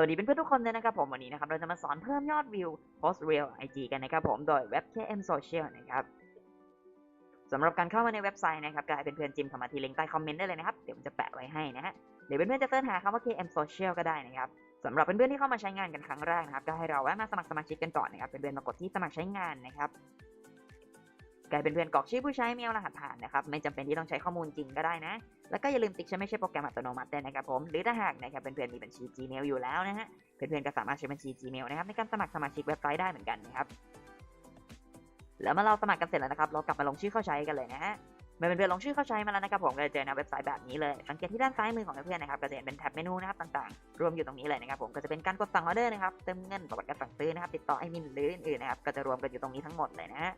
วัสดีเพื่อนๆทุกคนเลยนะครับผมวันนี้นะครับเราจะมาสอนเพิ่มยอดวิว Post Real IG กันนะครับผมโดยเว็บ KM Social นะครับสำหรับการเข้ามาในเว็บไซต์นะครับก็ให้เพื่อนจิมเข้ามาที่ลิงก์ใต้คอมเมนต์ได้เลยนะครับเดี๋ยวผมจะแปะไว้ให้นะฮะหรือเพื่อนๆจะเสิร์ชหาคำว่า KM Social ก็ได้นะครับสำหรับเพื่อนๆที่เข้ามาใช้งานกันครั้งแรกนะครับก็ให้เราแวะมาสมัครสมาชิกกันก่อนนะครับเพื่อนๆมากดที่สมัครใช้งานนะครับ กลายเป็นเพื่อนกรอกชื่อผู้ใช้เมลรหัสผ่านนะครับไม่จำเป็นที่ต้องใช้ข้อมูลจริงก็ได้นะ แล้วก็อย่าลืมติ๊กใช้ไม่ใช่โปรแกรมอัตโนมัติด้นะครับผม หรือถ้าหากนะครับเพื่อนๆมีบัญชี Gmail อยู่แล้วนะฮะเพื่อนๆก็สามารถใช้บัญชี Gmail นะครับในการสมัครสมาชิกเว็บไซต์ได้เหมือนกันนะครับแล้วเมื่อเราสมัครกันเสร็จแล้วนะครับเรากลับมาลงชื่อเข้าใช้กันเลยนะฮะเมื่อเพื่อนๆลงชื่อเข้าใช้มาแล้วนะครับผมก็จะเจอหน้าเว็บไซต์แบบนี้เลยสังเกตที่ด้านซ้ายมือของเพื่อนๆนะครับก็จะเห็นเป็นแท็บเมนูนะครับต่างๆ รวมอยู่ตรงนี้เลยนะครับผมก็จะเป็นการกดสั่งออเดอร์นะครับเติมเงินประวัติการสั่งซื้อนะครับติดต่อไอมินหรืออื่นๆนะครับก็จะรวมกันอยู่ตรงนี้ทั้งหมดเลยนะฮะ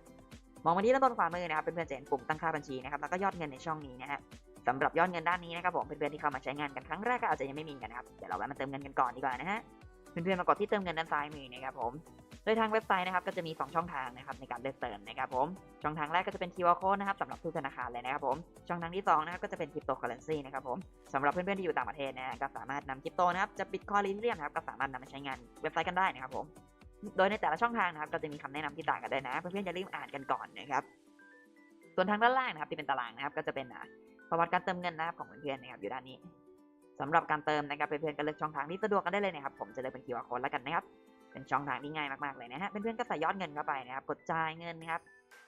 มองมาที่ด้านบนขวามือนะครับเพื่อนๆจะเห็นปุ่มตั้งค่าบัญชีนะครับแล้วก็ยอดเงินในช่องนี้นะฮะสำหรับยอดเงินด้านนี้นะครับผมเพื่อนๆที่เข้ามาใช้งานกันครั้งแรกก็อาจจะยังไม่มีกันนะครับเดี๋ยวเราแวะมาเติมเงินกันก่อนดีกว่านะฮะเพื่อนๆมากดที่เติมเงินด้านซ้ายมือนะครับผมโดยทางเว็บไซต์นะครับก็จะมี 2 ช่องทางนะครับในการเลือกเติมนะครับผมช่องทางแรกก็จะเป็น QR code นะครับสำหรับทุกธนาคารเลยนะครับผมช่องทางที่2นะครับก็จะเป็นคริปโตเคอเรนซีนะครับผมสำหรับเพื่อนๆที่อยู่ต่างประเทศนะก็สามารถนำคริปโตนะครับจะบิตคอยน์ลิเลียมนะครับก็สามารถนำมาใช้งานเว็บไซต์กันได้นะครับผม โดยในแต่ละช่องทางนะครับก็จะมีคำแนะนำที่ต่างกันด้วยนะ เพื่อนๆอย่าลืมอ่านกันก่อนนะครับ ส่วนทางด้านล่างนะครับที่เป็นตารางนะครับ ก็จะเป็นอ่าประวัติการเติมเงินนะครับของเพื่อนๆนะครับอยู่ด้านนี้สำหรับการเติมนะครับเพื่อนๆก็เลือกช่องทางที่สะดวกกันได้เลยนะครับผมจะเลือกเป็น QR code แล้วกันนะครับเป็นช่องทางที่ง่ายมากๆเลยนะฮะเพื่อนๆก็ใส่ยอดเงินเข้าไปนะครับกดจ่ายเงินนะครับ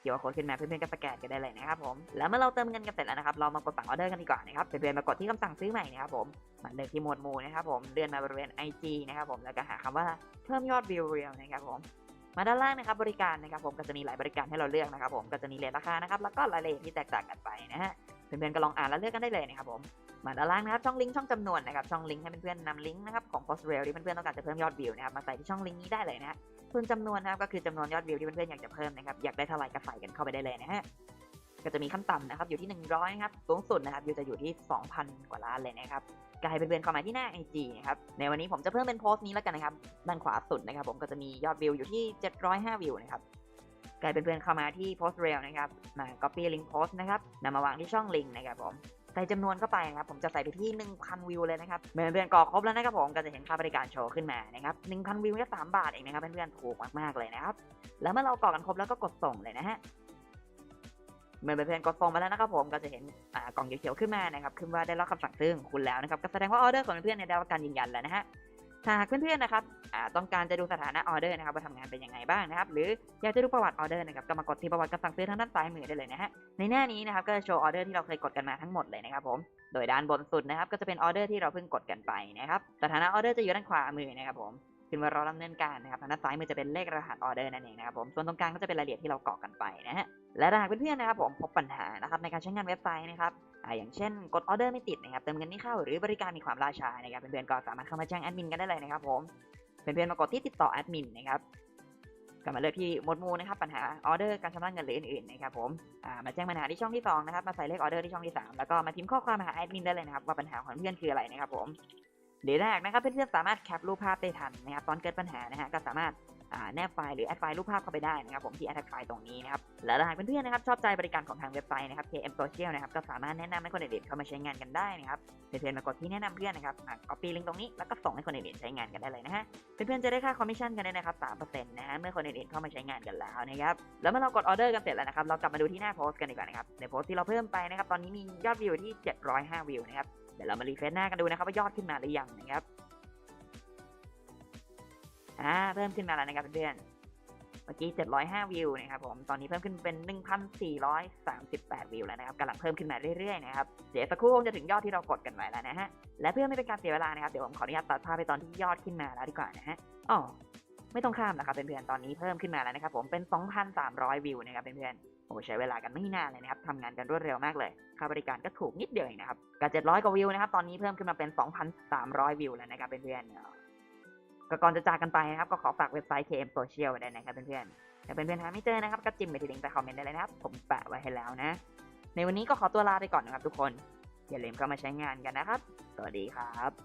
QR code ขึ้นมาเพื่อนๆก็สแกนกันได้เลยนะครับผม แล้วเมื่อเราเติมเงินกันเสร็จแล้วนะครับ เรามากดสั่งออเดอร์กันดีกว่านะครับ เพื่อนๆมากดที่คำสั่งซื้อใหม่นะครับผม มาเลือกที่หมวดหมู่นะครับผม เลื่อนมาบริเวณ IG นะครับผม แล้วก็หาคำว่าเพิ่มยอดวิวเรียลนะครับผม มาด้านล่างนะครับบริการนะครับผม ก็จะมีหลายบริการให้เราเลือกนะครับผม ก็จะมีเลทราคานะครับ แล้วก็รายละเอียดที่แตกต่างกันไปนะฮะ เพื่อนๆก็ลองอ่านแล้วเลือกกันได้เลยนะครับผมมาด้านล่างนะครับช่องลิงก์ช่องจำนวนนะครับช่องลิงก์ให้เพื่อนๆนำลิงก์นะครับของ Post Rail ที่เพื่อนๆต้องการจะเพิ่มยอดวิวนะครับมาใส่ที่ช่องลิงก์นี้ได้เลยนะ ฮะส่วนจำนวนนะครับก็คือจำนวนยอดวิวที่เพื่อนๆอยากจะเพิ่มนะครับอยากได้เท่าไหร่ก็ใส่กันเข้าไปได้เลยนะฮะก็จะมีขั้นต่ำนะครับอยู่ที่ 100นะครับสูงสุดนะครับอยู่จะอยู่ที่ 2,000 กว่าล้านเลยนะครับก็ให้เพื่อนๆเข้ามาที่หน้า IG นะครับในวันนี้ผมจะเพิ่มเป็นโพสต์นี้แล้วกันนะครับด้านขวาสุดนะครับ ผมก็จะมียอดวิวอยู่ที่ 705 วิวนะครับกลายเป็นเพื่อนเข้ามาที่โพสต์เรลนะครับมา copy link post นะครับนำมาวางที่ช่องลิงก์นะครับผม ใส่จำนวนเข้าไปนะครับผมจะใส่ไปที่ 1,000 วิวเลยนะครับเมื่อเพื่อนกรอกครบแล้วนะครับผมก็จะเห็นค่าบริการโชว์ขึ้นมานะครับ1,000 วิวแค่3บาทเองนะครับเพื่อนๆถูกมากๆเลยนะครับแล้วเมื่อเรากรอกกันครบแล้วก็กดส่งเลยนะฮะเมื่อเพื่อนกดส่งมาแล้วนะครับผมก็จะเห็นอ่ากล่องเขียวๆขึ้นมานะครับขึ้นว่าได้รับคำสั่งซื้อของคุณแล้วนะครับก็แสดงว่าออเดอร์ของเพื่อนๆเนี่ยได้รับการยืนยันแล้วนะฮะ ถ้าหากเพื่อนๆนะครับต้องการจะดูสถานะออเดอร์นะครับว่าทำงานเป็นยังไงบ้างนะครับ หรืออยากจะดูประวัติออเดอร์นะครับก็มากดที่ประวัติการสั่งซื้อทางด้านซ้ายมือได้เลยนะฮะในหน้านี้นะครับก็จะโชว์ออเดอร์ที่เราเคยกดกันมาทั้งหมดเลยนะครับผมโดยด้านบนสุดนะครับก็จะเป็นออเดอร์ที่เราเพิ่งกดกันไปนะครับสถานะออเดอร์จะอยู่ด้านขวามือนะครับผมขึ้นว่ารอดำเนินการนะครับทางด้านซ้ายมือจะเป็นเลขรหัสออเดอร์นั่นเองนะครับผมส่วนตรงกลางก็จะเป็นรายละเอียดที่เรากรอกกันไปนะฮะ และถ้าหากเพื่อนๆนะครับผมพบปัญหานะครับในการใช้งานเว็บไซต์นะครับอย่างเช่นกดออเดอร์ไม่ติดนะครับเติมเงินไม่เข้าหรือบริการมีความล่าช้านะครับเพื่อนๆก็สามารถเข้ามาแจ้งแอดมินกันได้เลยนะครับผมเพื่อนๆมากดที่ติดต่อแอดมินนะครับก็มาเลือกที่หมวดหมู่นะครับปัญหาออเดอร์การชำระเงินหรืออื่นๆนะครับผมมาแจ้งปัญหาที่ช่องที่สองนะครับมาใส่เลขออเดอร์ที่ช่องที่สามแล้วก็มาพิมพ์ข้อความมาหาแอดมินได้เลยนะครับว่าปัญหาของเพื่อนคืออะไรนะครับผมหรือถ้าหากนะครับเพื่อนๆสามารถแคปรูปภาพได้ทันนะครับตอนเกิดปัญหานะฮะก็สามารถ แนบไฟล์หรือแอดไฟล์รูปภาพเข้าไปได้นะครับผมที่แอดไฟล์ตรงนี้นะครับแล้วหากเพื่อนๆนะครับชอบใจบริการของทางเว็บไซต์นะครับ KM Social นะครับก็สามารถแนะนำให้คนอื่นๆเข้ามาใช้งานกันได้นะครับเพื่อนๆมากดที่แนะนำเพื่อนนะครับอ่า copy ลิงก์ตรงนี้แล้วก็ส่งให้คนอื่นๆใช้งานกันได้เลยนะฮะเพื่อนๆจะได้ค่าคอมมิชชั่นกันด้วยนะครับ3%นะฮะเมื่อคนอื่นๆเข้ามาใช้งานกันแล้วนะครับแล้วเมื่อเรากดออเดอร์กันเสร็จแล้วนะครับเรากลับมาดูที่หน้าโพสต์กันดีกว่านะครับในโพสต์ที่เราเพิ่มไปนะครับตอนนี้มียอดวิวที่ 705 วิวนะครับเดี๋ยวเรามารีเฟรชหน้ากันดูนะครับว่ายอดขึ้นมาหรือยังนะครับ อ่าเพิ่มขึ้นมาแล้วนะครับเพื่อนเมื่อกี้ 705 วิวนะครับผม ตอนนี้เพิ่มขึ้นเป็น 1,438 วิวแล้วนะครับกำลังเพิ่มขึ้นมาเรื่อยๆนะครับ เดี๋ยวสักครู่คงจะถึงยอดที่เรากดกันไว้แล้วนะฮะ และเพื่อไม่เป็นการเสียเวลานะครับ เดี๋ยวผมขออนุญาตตัดภาพไปตอนที่ยอดขึ้นมาแล้วดีกว่านะฮะอ๋อไม่ต้องข้ามนะครับเพื่อนๆ ตอนนี้เพิ่มขึ้นมาแล้วนะครับผมเป็น 2,300 วิวนะครับเพื่อนๆ โอ้ใช้เวลากันไม่นานเลยนะครับทำงานกันรวดเร็วมากเลย ค่าบริการก็ถูกนิดเดียวเองนะครับ กับ 700 กว่าวิวนะครับ ตอนนี้เพิ่มขึ้นมาเป็น 2,300 วิวแล้วนะครับเพื่อนๆ ก็ก่อนจะจากกันไปนะครับ ก็ขอฝากเว็บไซต์ KM Social ไว้ด้วยนะครับเพื่อนๆถ้าเพื่อนๆหาไม่เจอนะครับ ก็จิ้มไปที่ลิงก์ใต้คอมเมนต์ได้เลยนะครับ ผมแปะไว้ให้แล้วนะ ในวันนี้ก็ขอตัวลาไปก่อนนะครับทุกคน อย่าลืมเข้ามาใช้งานกันนะครับ สวัสดีครับ